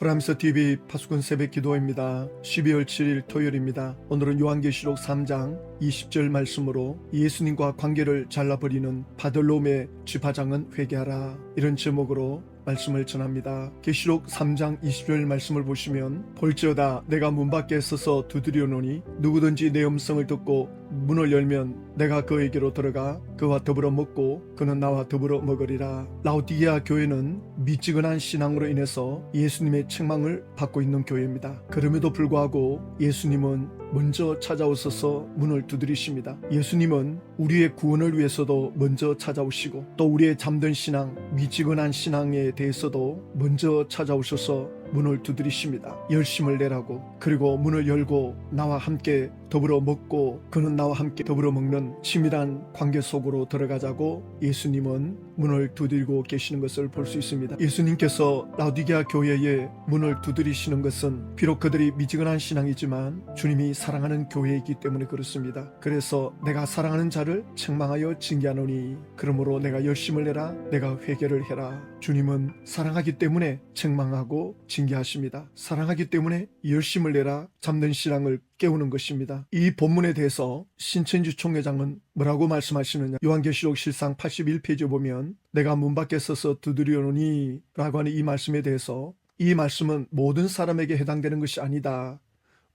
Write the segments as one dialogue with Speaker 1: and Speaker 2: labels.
Speaker 1: 프람스 TV 파수꾼 새벽 기도입니다. 12월 7일 토요일입니다. 오늘은 요한계시록 3장 20절 말씀으로 예수님과 관계를 잘라버리는 바들롬의 쥐파장은 회개하라 이런 제목으로 말씀을 전합니다. 계시록 3장 20절 말씀을 보시면 볼지어다 내가 문 밖에 서서 두드려노니 누구든지 내 음성을 듣고 문을 열면 내가 그에게로 들어가 그와 더불어 먹고 그는 나와 더불어 먹으리라. 라우디게아 교회는 미지근한 신앙으로 인해서 예수님의 책망을 받고 있는 교회입니다. 그럼에도 불구하고 예수님은 먼저 찾아오셔서 문을 두드리십니다. 예수님은 우리의 구원을 위해서도 먼저 찾아오시고 또 우리의 잠든 신앙, 미지근한 신앙에 대해서도 먼저 찾아오셔서 문을 두드리십니다. 열심을 내라고 그리고 문을 열고 나와 함께 더불어 먹고 그는 나와 함께 더불어 먹는 치밀한 관계 속으로 들어가자고 예수님은 문을 두드리고 계시는 것을 볼 수 있습니다. 예수님께서 라우디게아 교회에 문을 두드리시는 것은 비록 그들이 미지근한 신앙이지만 주님이 사랑하는 교회이기 때문에 그렇습니다. 그래서 내가 사랑하는 자를 책망하여 징계하노니 그러므로 내가 열심을 내라 내가 회개를 해라. 주님은 사랑하기 때문에 책망하고 징계하십니다. 사랑하기 때문에 열심을 내라 잠든 신앙을 깨우는 것입니다. 이 본문에 대해서 신천지 총회장은 뭐라고 말씀하시느냐? 요한계시록 실상 81페이지에 보면 내가 문 밖에 서서 두드려노니 라고 하는 이 말씀에 대해서 이 말씀은 모든 사람에게 해당되는 것이 아니다.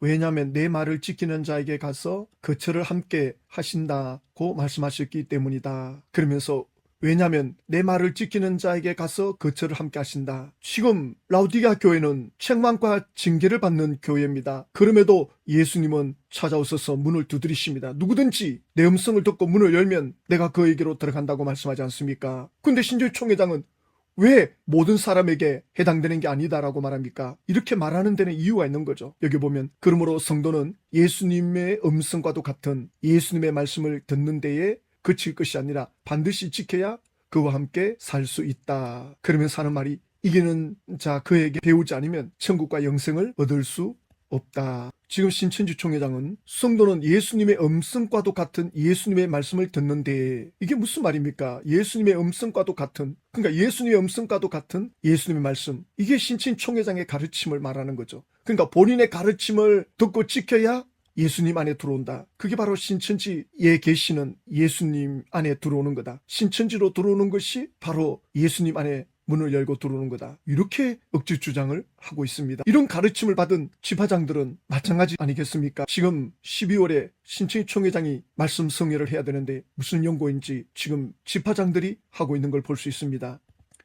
Speaker 1: 왜냐하면 내 말을 지키는 자에게 가서 거처를 함께 하신다고 말씀하셨기 때문이다. 그러면서 왜냐하면 내 말을 지키는 자에게 가서 거처를 함께 하신다. 지금 라우디가 교회는 책망과 징계를 받는 교회입니다. 그럼에도 예수님은 찾아오셔서 문을 두드리십니다. 누구든지 내 음성을 듣고 문을 열면 내가 그에게로 들어간다고 말씀하지 않습니까? 근데 신주 총회장은 왜 모든 사람에게 해당되는 게 아니다라고 말합니까? 이렇게 말하는 데는 이유가 있는 거죠. 여기 보면 그러므로 성도는 예수님의 음성과도 같은 예수님의 말씀을 듣는 데에 그칠 것이 아니라 반드시 지켜야 그와 함께 살 수 있다. 그러면서 하는 말이 이기는 자 그에게 배우지 않으면 천국과 영생을 얻을 수 없다. 지금 신천지 총회장은 성도는 예수님의 음성과도 같은 예수님의 말씀을 듣는데 이게 무슨 말입니까? 예수님의 음성과도 같은 그러니까 예수님의 음성과도 같은 예수님의 말씀 이게 신천 총회장의 가르침을 말하는 거죠. 그러니까 본인의 가르침을 듣고 지켜야 예수님 안에 들어온다. 그게 바로 신천지에 계시는 예수님 안에 들어오는 거다. 신천지로 들어오는 것이 바로 예수님 안에 문을 열고 들어오는 거다. 이렇게 억지 주장을 하고 있습니다. 이런 가르침을 받은 지파장들은 마찬가지 아니겠습니까? 지금 12월에 신천지 총회장이 말씀 성회를 해야 되는데 무슨 연고인지 지금 지파장들이 하고 있는 걸 볼 수 있습니다.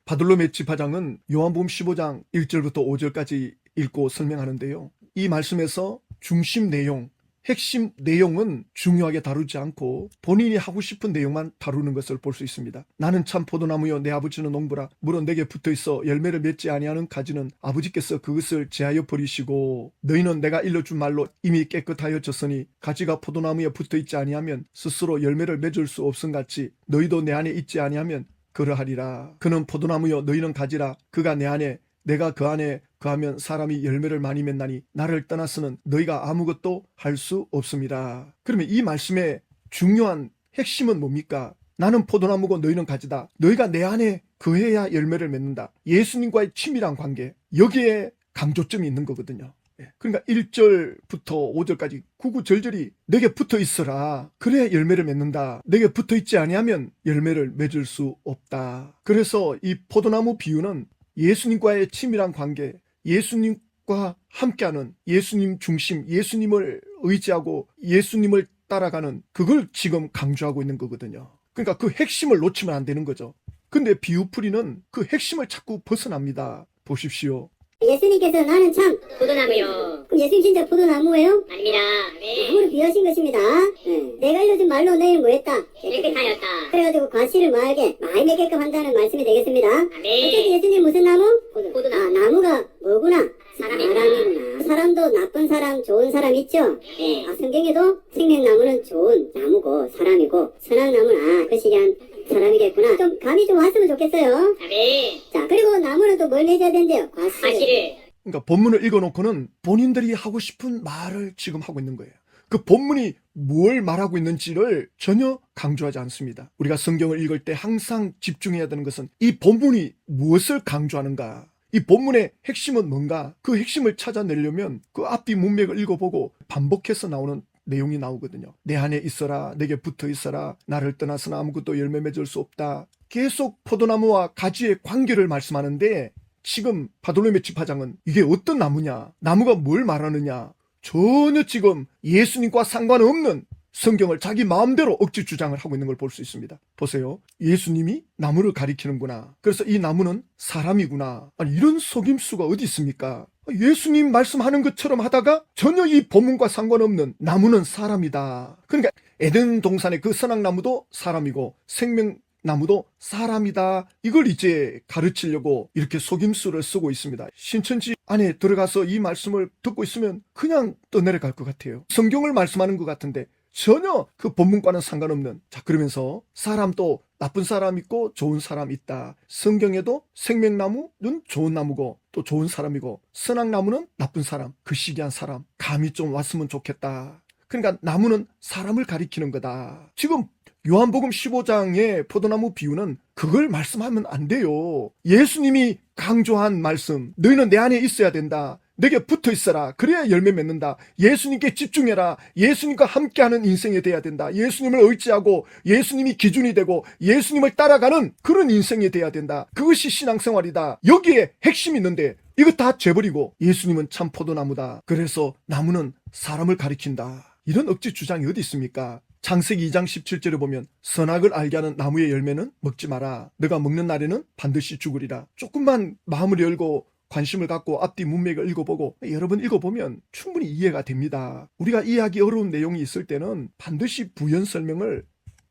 Speaker 1: 바들로메 지파장은 요한복음 15장 1절부터 5절까지 읽고 설명하는데요. 이 말씀에서 중심 내용, 핵심 내용은 중요하게 다루지 않고 본인이 하고 싶은 내용만 다루는 것을 볼 수 있습니다. 나는 참 포도나무요 내 아버지는 농부라 물은 내게 붙어 있어 열매를 맺지 아니하는 가지는 아버지께서 그것을 제하여 버리시고 너희는 내가 일러준 말로 이미 깨끗하여졌으니 가지가 포도나무에 붙어 있지 아니하면 스스로 열매를 맺을 수 없음 같이 너희도 내 안에 있지 아니하면 그러하리라. 그는 포도나무요 너희는 가지라 그가 내 안에 내가 그 안에 그하면 사람이 열매를 많이 맺나니 나를 떠나서는 너희가 아무것도 할 수 없습니다. 그러면 이 말씀의 중요한 핵심은 뭡니까? 나는 포도나무고 너희는 가지다. 너희가 내 안에 그해야 열매를 맺는다. 예수님과의 친밀한 관계. 여기에 강조점이 있는 거거든요. 예. 그러니까 1절부터 5절까지 구구절절히 내게 붙어 있어라. 그래 열매를 맺는다. 내게 붙어 있지 아니하면 열매를 맺을 수 없다. 그래서 이 포도나무 비유는 예수님과의 친밀한 관계, 예수님과 함께하는 예수님 중심, 예수님을 의지하고 예수님을 따라가는 그걸 지금 강조하고 있는 거거든요. 그러니까 그 핵심을 놓치면 안 되는 거죠. 근데 비유풀이는 그 핵심을 자꾸 벗어납니다. 보십시오.
Speaker 2: 예수님께서 나는 참
Speaker 3: 포도나무요.
Speaker 2: 그럼 예수님 진짜 포도나무예요?
Speaker 3: 아닙니다. 네.
Speaker 2: 나무를 비하신 것입니다. 예. 내가 일러준 말로 너희는 뭐했다?
Speaker 3: 깨끗하였다.
Speaker 2: 그래가지고 과실을 뭐하게 많이 맺게끔 한다는 말씀이 되겠습니다. 어쨌든
Speaker 3: 아멘.
Speaker 2: 예수님 무슨 나무? 아
Speaker 3: 포도나무.
Speaker 2: 나무가 뭐구나?
Speaker 3: 사람이구나.
Speaker 2: 사람이구나. 사람도 나쁜 사람, 좋은 사람 있죠?
Speaker 3: 네.
Speaker 2: 아, 성경에도 생명나무는 좋은 나무고 사람이고 선한 나무는 아, 그 시기한 사 람이겠구나. 좀 감이 좀 왔으면 좋겠어요.
Speaker 3: 아멘.
Speaker 2: 자, 그리고 나무는 또뭘 맺어야 된대요? 과실.
Speaker 3: 사실을
Speaker 1: 그러니까 본문을 읽어놓고는 본인들이 하고 싶은 말을 지금 하고 있는 거예요. 그 본문이 뭘 말하고 있는지를 전혀 강조하지 않습니다. 우리가 성경을 읽을 때 항상 집중해야 되는 것은 이 본문이 무엇을 강조하는가. 이 본문의 핵심은 뭔가? 그 핵심을 찾아내려면 그 앞뒤 문맥을 읽어보고 반복해서 나오는 내용이 나오거든요. 내 안에 있어라, 내게 붙어 있어라, 나를 떠나서는 아무것도 열매 맺을 수 없다. 계속 포도나무와 가지의 관계를 말씀하는데 지금 바돌로메 집화장은 이게 어떤 나무냐, 나무가 뭘 말하느냐, 전혀 지금 예수님과 상관없는 성경을 자기 마음대로 억지 주장을 하고 있는 걸 볼 수 있습니다. 보세요. 예수님이 나무를 가리키는구나. 그래서 이 나무는 사람이구나. 아니, 이런 속임수가 어디 있습니까? 예수님 말씀하는 것처럼 하다가 전혀 이 본문과 상관없는 나무는 사람이다. 그러니까 에덴 동산의 그 선악나무도 사람이고 생명 나무도 사람이다. 이걸 이제 가르치려고 이렇게 속임수를 쓰고 있습니다. 신천지 안에 들어가서 이 말씀을 듣고 있으면 그냥 떠내려갈 것 같아요. 성경을 말씀하는 것 같은데 전혀 그 본문과는 상관없는 자 그러면서 사람도 나쁜 사람 있고 좋은 사람 있다. 성경에도 생명나무는 좋은 나무고 또 좋은 사람이고 선악나무는 나쁜 사람, 그 시기한 사람. 감이 좀 왔으면 좋겠다. 그러니까 나무는 사람을 가리키는 거다. 지금 요한복음 15장의 포도나무 비유는 그걸 말씀하면 안 돼요. 예수님이 강조한 말씀. 너희는 내 안에 있어야 된다. 내게 붙어 있어라. 그래야 열매 맺는다. 예수님께 집중해라. 예수님과 함께하는 인생이 돼야 된다. 예수님을 의지하고 예수님이 기준이 되고 예수님을 따라가는 그런 인생이 돼야 된다. 그것이 신앙생활이다. 여기에 핵심이 있는데 이거 다 재버리고 예수님은 참 포도나무다. 그래서 나무는 사람을 가리킨다. 이런 억지 주장이 어디 있습니까? 창세기 2장 17절에 보면 선악을 알게 하는 나무의 열매는 먹지 마라. 너가 먹는 날에는 반드시 죽으리라. 조금만 마음을 열고 관심을 갖고 앞뒤 문맥을 읽어보고 여러 번 읽어보면 충분히 이해가 됩니다. 우리가 이해하기 어려운 내용이 있을 때는 반드시 부연 설명을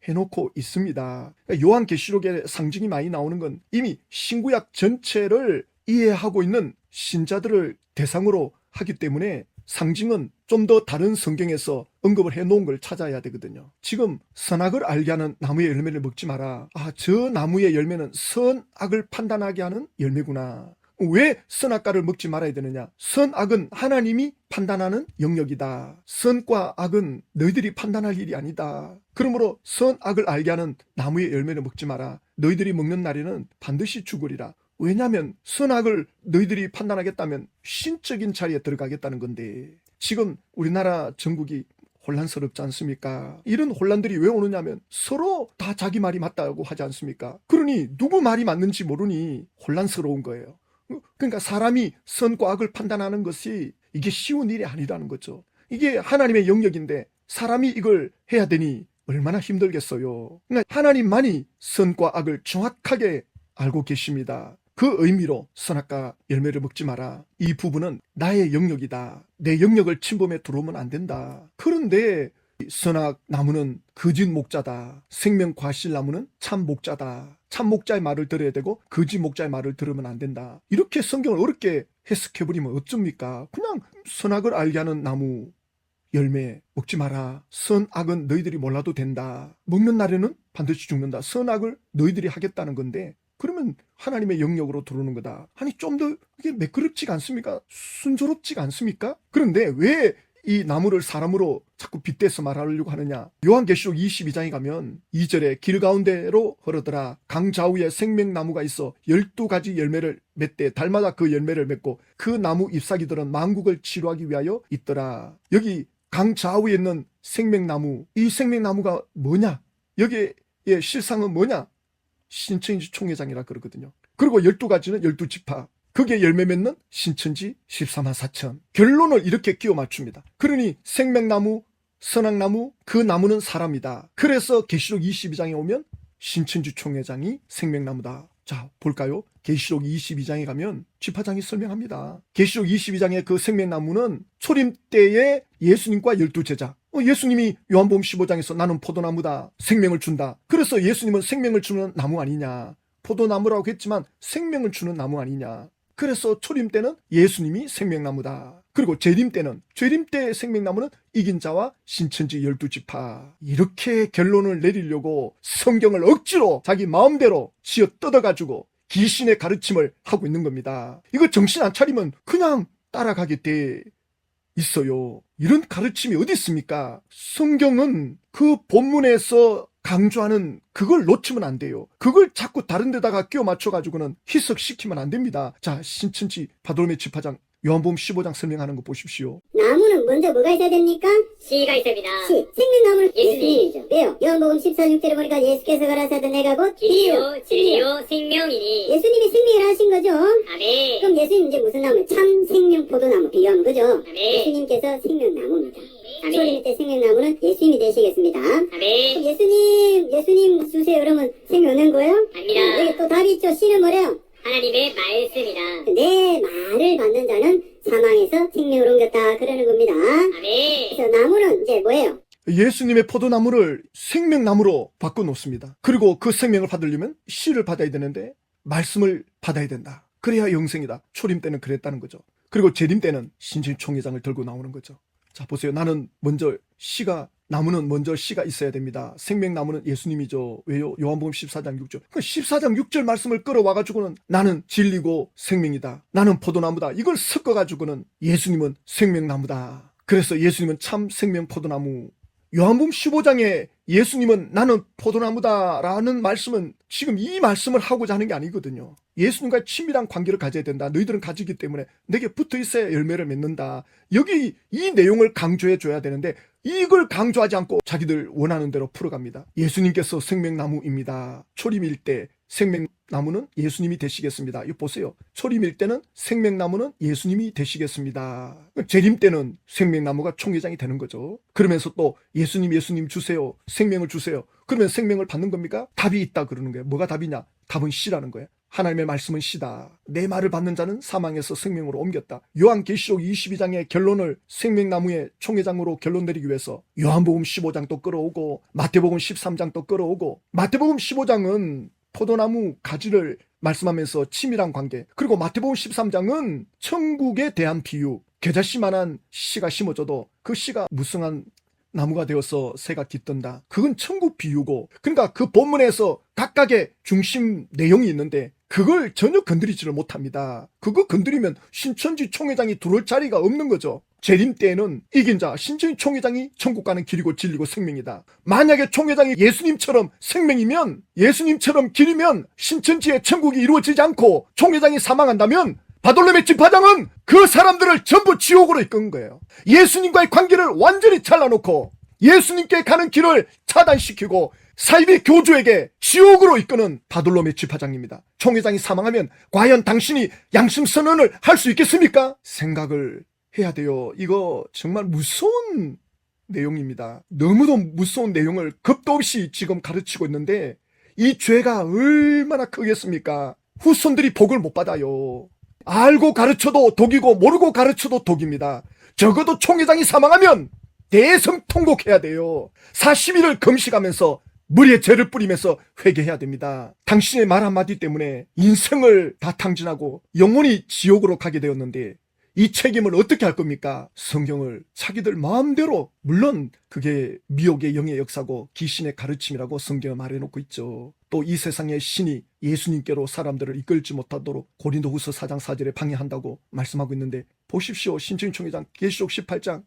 Speaker 1: 해놓고 있습니다. 그러니까 요한계시록에 상징이 많이 나오는 건 이미 신구약 전체를 이해하고 있는 신자들을 대상으로 하기 때문에 상징은 좀 더 다른 성경에서 언급을 해 놓은 걸 찾아야 되거든요. 지금 선악을 알게 하는 나무의 열매를 먹지 마라. 아, 저 나무의 열매는 선악을 판단하게 하는 열매구나. 왜 선악과를 먹지 말아야 되느냐? 선악은 하나님이 판단하는 영역이다. 선과 악은 너희들이 판단할 일이 아니다. 그러므로 선악을 알게 하는 나무의 열매를 먹지 마라. 너희들이 먹는 날에는 반드시 죽으리라. 왜냐하면 선악을 너희들이 판단하겠다면 신적인 자리에 들어가겠다는 건데 지금 우리나라 전국이 혼란스럽지 않습니까? 이런 혼란들이 왜 오느냐면 서로 다 자기 말이 맞다고 하지 않습니까? 그러니 누구 말이 맞는지 모르니 혼란스러운 거예요. 그러니까 사람이 선과 악을 판단하는 것이 이게 쉬운 일이 아니라는 거죠. 이게 하나님의 영역인데 사람이 이걸 해야 되니 얼마나 힘들겠어요. 그러니까 하나님만이 선과 악을 정확하게 알고 계십니다. 그 의미로 선악과 열매를 먹지 마라. 이 부분은 나의 영역이다. 내 영역을 침범해 들어오면 안 된다. 그런데 선악 나무는 거짓 목자다. 생명 과실 나무는 참 목자다. 참 목자의 말을 들어야 되고 거짓 목자의 말을 들으면 안 된다. 이렇게 성경을 어렵게 해석해 버리면 어쩝니까? 그냥 선악을 알게 하는 나무 열매 먹지 마라. 선악은 너희들이 몰라도 된다. 먹는 날에는 반드시 죽는다. 선악을 너희들이 하겠다는 건데 그러면 하나님의 영역으로 들어오는 거다. 아니 좀 더 이게 매끄럽지가 않습니까? 순조롭지가 않습니까? 그런데 왜 이 나무를 사람으로 자꾸 빗대서 말하려고 하느냐? 요한계시록 22장에 가면 2절에 길 가운데로 흐르더라. 강 좌우에 생명나무가 있어 12가지 열매를 맺되 달마다 그 열매를 맺고 그 나무 잎사귀들은 만국을 치료하기 위하여 있더라. 여기 강 좌우에 있는 생명나무 이 생명나무가 뭐냐? 여기에 실상은 뭐냐? 신천지 총회장이라 그러거든요. 그리고 12가지는 12지파. 거기에 열매 맺는 신천지 14만 4천. 결론을 이렇게 끼워 맞춥니다. 그러니 생명나무, 선악나무, 그 나무는 사람이다. 그래서 계시록 22장에 오면 신천지 총회장이 생명나무다. 자, 볼까요? 계시록 22장에 가면 지파장이 설명합니다. 계시록 22장의 그 생명나무는 초림 때에 예수님과 열두 제자. 어, 예수님이 요한복음 15장에서 나는 포도나무다. 생명을 준다. 그래서 예수님은 생명을 주는 나무 아니냐. 포도나무라고 했지만 생명을 주는 나무 아니냐. 그래서 초림 때는 예수님이 생명나무다. 그리고 재림 때는 재림 때 생명나무는 이긴 자와 신천지 열두 지파 이렇게 결론을 내리려고 성경을 억지로 자기 마음대로 지어 뜯어가지고 귀신의 가르침을 하고 있는 겁니다. 이거 정신 안 차리면 그냥 따라가게 돼 있어요. 이런 가르침이 어디 있습니까? 성경은 그 본문에서 강조하는 그걸 놓치면 안 돼요. 그걸 자꾸 다른 데다가 끼워 맞춰가지고는 희석시키면 안 됩니다. 자, 신천지 바돌메 집화장 요한복음 15장 설명하는 거 보십시오.
Speaker 2: 나무는 먼저 뭐가 있어야 됩니까?
Speaker 3: 씨가 있습니다.
Speaker 2: 씨. 생명 나무는
Speaker 3: 예수님.
Speaker 2: 예수님이죠. 왜요? 요한복음 14, 6절에 보니까 예수께서 가라사대 내가 곧
Speaker 3: 길이요, 진리요, 생명이니.
Speaker 2: 예수님이 생명을 하신 거죠.
Speaker 3: 아멘.
Speaker 2: 그럼 예수님 이제 무슨 나무? 참 생명 포도나무 비유하는 거죠.
Speaker 3: 아멘.
Speaker 2: 예수님께서 생명 나무입니다. 초림 때 생명나무는 예수님이 되시겠습니다.
Speaker 3: 아멘.
Speaker 2: 예수님, 예수님 주세요. 그러면 생명 얻는 거예요?
Speaker 3: 아닙니다.
Speaker 2: 여기 또 답이 있죠. 씨는 뭐래요?
Speaker 3: 하나님의 말씀이다.
Speaker 2: 내 말을 받는 자는 사망에서 생명으로 옮겼다. 그러는 겁니다.
Speaker 3: 아멘.
Speaker 2: 그래서 나무는 이제 뭐예요?
Speaker 1: 예수님의 포도나무를 생명나무로 바꿔놓습니다. 그리고 그 생명을 받으려면 씨를 받아야 되는데 말씀을 받아야 된다. 그래야 영생이다. 초림 때는 그랬다는 거죠. 그리고 재림 때는 신진 총회장을 들고 나오는 거죠. 자 보세요. 나는 먼저 씨가 나무는 먼저 씨가 있어야 됩니다. 생명나무는 예수님이죠. 왜요? 요한복음 14장 6절. 그 14장 6절 말씀을 끌어와 가지고는 나는 진리고 생명이다. 나는 포도나무다. 이걸 섞어 가지고는 예수님은 생명나무다. 그래서 예수님은 참 생명 포도나무 요한복음 15장에 예수님은 나는 포도나무다라는 말씀은 지금 이 말씀을 하고자 하는 게 아니거든요. 예수님과 친밀한 관계를 가져야 된다. 너희들은 가지기 때문에 내게 붙어 있어야 열매를 맺는다. 여기 이 내용을 강조해 줘야 되는데 이걸 강조하지 않고 자기들 원하는 대로 풀어갑니다. 예수님께서 생명나무입니다. 초림일 때 생명나무는 예수님이 되시겠습니다. 이거 보세요. 초림일 때는 생명나무는 예수님이 되시겠습니다. 재림 때는 생명나무가 총회장이 되는 거죠. 그러면서 또 예수님 예수님 주세요. 생명을 주세요. 그러면 생명을 받는 겁니까? 답이 있다 그러는 거예요. 뭐가 답이냐? 답은 씨라는 거예요. 하나님의 말씀은 씨다. 내 말을 받는 자는 사망에서 생명으로 옮겼다. 요한계시록 22장의 결론을 생명나무의 총회장으로 결론 내리기 위해서 요한복음 15장도 끌어오고 마태복음 13장도 끌어오고 마태복음 15장은 포도나무 가지를 말씀하면서 치밀한 관계 그리고 마태복음 13장은 천국에 대한 비유 겨자씨만한 씨가 심어져도 그 씨가 무성한 나무가 되어서 새가 깃든다. 그건 천국 비유고, 그러니까 그 본문에서 각각의 중심 내용이 있는데, 그걸 전혀 건드리지를 못합니다. 그거 건드리면 신천지 총회장이 들어올 자리가 없는 거죠. 재림 때에는 이긴 자, 신천지 총회장이 천국 가는 길이고 진리고 생명이다. 만약에 총회장이 예수님처럼 생명이면, 예수님처럼 길이면 신천지의 천국이 이루어지지 않고 총회장이 사망한다면 바돌레의 집화장은 그 사람들을 전부 지옥으로 이끈 거예요. 예수님과의 관계를 완전히 잘라놓고 예수님께 가는 길을 차단시키고 사이비 교주에게 지옥으로 이끄는 바돌롬의 집화장입니다. 총회장이 사망하면 과연 당신이 양심 선언을 할 수 있겠습니까? 생각을 해야 돼요. 이거 정말 무서운 내용입니다. 너무도 무서운 내용을 겁도 없이 지금 가르치고 있는데 이 죄가 얼마나 크겠습니까? 후손들이 복을 못 받아요. 알고 가르쳐도 독이고 모르고 가르쳐도 독입니다. 적어도 총회장이 사망하면 대성 통곡해야 돼요. 40일을 금식하면서 물에 죄를 뿌리면서 회개해야 됩니다. 당신의 말 한마디 때문에 인생을 다 탕진하고 영원히 지옥으로 가게 되었는데 이 책임을 어떻게 할 겁니까? 성경을 자기들 마음대로 물론 그게 미혹의 영의 역사고 귀신의 가르침이라고 성경에 말해놓고 있죠. 또 이 세상의 신이 예수님께로 사람들을 이끌지 못하도록 고린도후서 4장 4절에 방해한다고 말씀하고 있는데 보십시오. 신천총회장 계시록 18장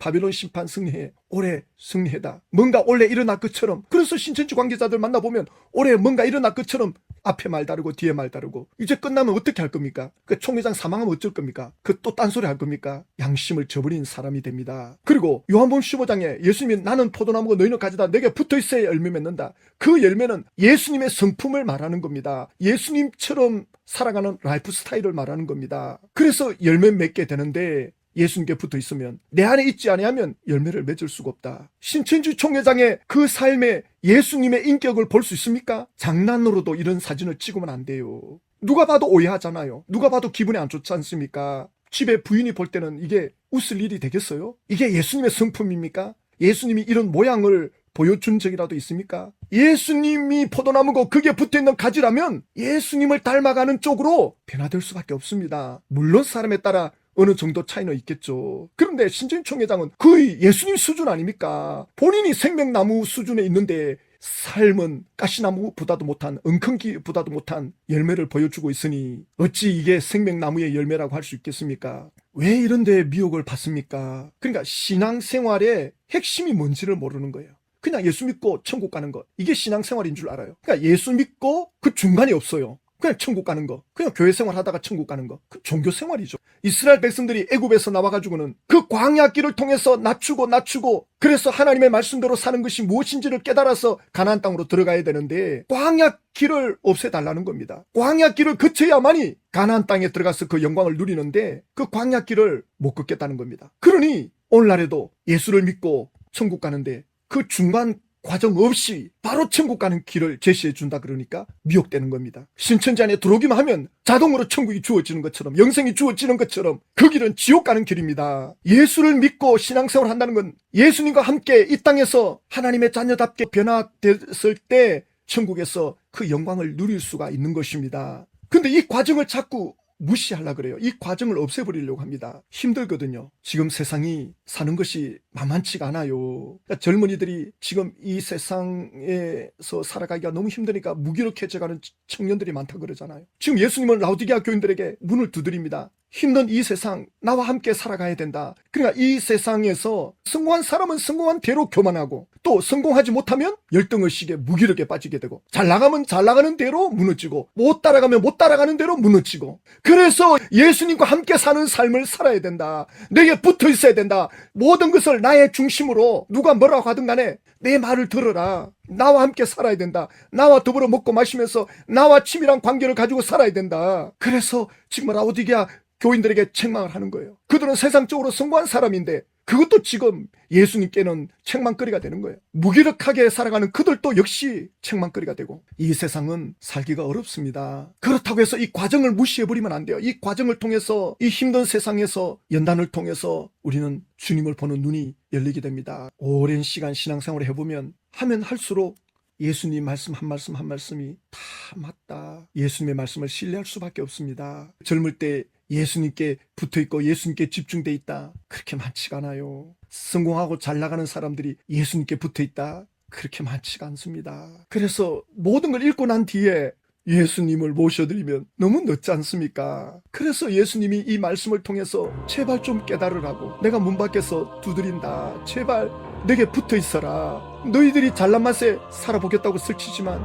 Speaker 1: 바빌론 심판 승리해 올해 승리해다 뭔가 원래 일어날 것처럼 그래서 신천지 관계자들 만나보면 올해 뭔가 일어날 것처럼 앞에 말 다르고 뒤에 말 다르고. 이제 끝나면 어떻게 할 겁니까? 그 총회장 사망하면 어쩔 겁니까? 그 또 딴소리 할 겁니까? 양심을 저버린 사람이 됩니다. 그리고 요한복음 15장에 예수님이 나는 포도나무고 너희는 가지다 내게 붙어 있어야 열매 맺는다. 그 열매는 예수님의 성품을 말하는 겁니다. 예수님처럼 살아가는 라이프 스타일을 말하는 겁니다. 그래서 열매 맺게 되는데 예수님께 붙어 있으면 내 안에 있지 아니하면 열매를 맺을 수가 없다. 신천지 총회장의 그 삶에 예수님의 인격을 볼 수 있습니까? 장난으로도 이런 사진을 찍으면 안 돼요. 누가 봐도 오해하잖아요. 누가 봐도 기분이 안 좋지 않습니까? 집에 부인이 볼 때는 이게 웃을 일이 되겠어요? 이게 예수님의 성품입니까? 예수님이 이런 모양을 보여준 적이라도 있습니까? 예수님이 포도나무고 그게 붙어 있는 가지라면 예수님을 닮아가는 쪽으로 변화될 수밖에 없습니다. 물론 사람에 따라 어느 정도 차이는 있겠죠. 그런데 신진 총회장은 거의 예수님 수준 아닙니까? 본인이 생명나무 수준에 있는데 삶은 가시나무보다도 못한 엉겅기보다도 못한 열매를 보여주고 있으니 어찌 이게 생명나무의 열매라고 할 수 있겠습니까? 왜 이런데 미혹을 받습니까? 그러니까 신앙생활의 핵심이 뭔지를 모르는 거예요. 그냥 예수 믿고 천국 가는 것. 이게 신앙생활인 줄 알아요. 그러니까 예수 믿고 그 중간이 없어요. 그냥 천국 가는 거. 그냥 교회 생활 하다가 천국 가는 거. 그 종교 생활이죠. 이스라엘 백성들이 애굽에서 나와가지고는 그 광야 길을 통해서 낮추고 낮추고 그래서 하나님의 말씀대로 사는 것이 무엇인지를 깨달아서 가나안 땅으로 들어가야 되는데 광야 길을 없애달라는 겁니다. 광야 길을 거쳐야만이 가나안 땅에 들어가서 그 영광을 누리는데 그 광야 길을 못 걷겠다는 겁니다. 그러니 오늘날에도 예수를 믿고 천국 가는데 그 중간 과정 없이 바로 천국 가는 길을 제시해 준다 그러니까 미혹되는 겁니다. 신천지 안에 들어오기만 하면 자동으로 천국이 주어지는 것처럼 영생이 주어지는 것처럼 그 길은 지옥 가는 길입니다. 예수를 믿고 신앙생활 한다는 건 예수님과 함께 이 땅에서 하나님의 자녀답게 변화됐을 때 천국에서 그 영광을 누릴 수가 있는 것입니다. 근데 이 과정을 자꾸 무시하려 그래요. 이 과정을 없애버리려고 합니다. 힘들거든요. 지금 세상이 사는 것이 만만치가 않아요. 그러니까 젊은이들이 지금 이 세상에서 살아가기가 너무 힘드니까 무기력해져가는 청년들이 많다 그러잖아요. 지금 예수님은 라우디게아 교인들에게 문을 두드립니다. 힘든 이 세상 나와 함께 살아가야 된다. 그러니까 이 세상에서 성공한 사람은 성공한 대로 교만하고 또 성공하지 못하면 열등의식에 무기력에 빠지게 되고 잘 나가면 잘 나가는 대로 무너지고 못 따라가면 못 따라가는 대로 무너지고 그래서 예수님과 함께 사는 삶을 살아야 된다. 내게 붙어 있어야 된다. 모든 것을 나의 중심으로 누가 뭐라고 하든 간에 내 말을 들어라. 나와 함께 살아야 된다. 나와 더불어 먹고 마시면서 나와 친밀한 관계를 가지고 살아야 된다. 그래서 지금 라오디게아 교인들에게 책망을 하는 거예요. 그들은 세상적으로 성공한 사람인데 그것도 지금 예수님께는 책망거리가 되는 거예요. 무기력하게 살아가는 그들도 역시 책망거리가 되고 이 세상은 살기가 어렵습니다. 그렇다고 해서 이 과정을 무시해버리면 안 돼요. 이 과정을 통해서 이 힘든 세상에서 연단을 통해서 우리는 주님을 보는 눈이 열리게 됩니다. 오랜 시간 신앙생활을 해보면 하면 할수록 예수님 말씀 한 말씀 한 말씀이 다 맞다. 예수님의 말씀을 신뢰할 수밖에 없습니다. 젊을 때 예수님께 붙어 있고 예수님께 집중돼 있다. 그렇게 많지가 않아요. 성공하고 잘 나가는 사람들이 예수님께 붙어 있다. 그렇게 많지가 않습니다. 그래서 모든 걸 읽고 난 뒤에 예수님을 모셔드리면 너무 늦지 않습니까? 그래서 예수님이 이 말씀을 통해서 제발 좀 깨달으라고 내가 문 밖에서 두드린다. 제발 내게 붙어 있어라. 너희들이 잘난 맛에 살아보겠다고 설치지만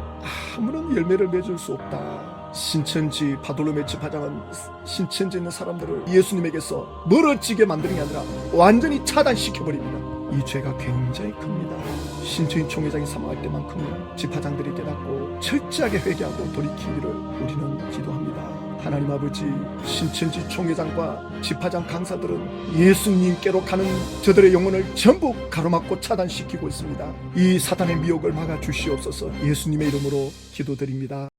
Speaker 1: 아무런 열매를 맺을 수 없다. 신천지 바돌로메 집화장은 신천지에 있는 사람들을 예수님에게서 멀어지게 만드는 게 아니라 완전히 차단시켜 버립니다. 이 죄가 굉장히 큽니다. 신천지 총회장이 사망할 때만큼은 집화장들이 깨닫고 철저하게 회개하고 돌이키기를 우리는 기도합니다. 하나님 아버지 신천지 총회장과 집화장 강사들은 예수님께로 가는 저들의 영혼을 전부 가로막고 차단시키고 있습니다. 이 사단의 미혹을 막아 주시옵소서 예수님의 이름으로 기도드립니다.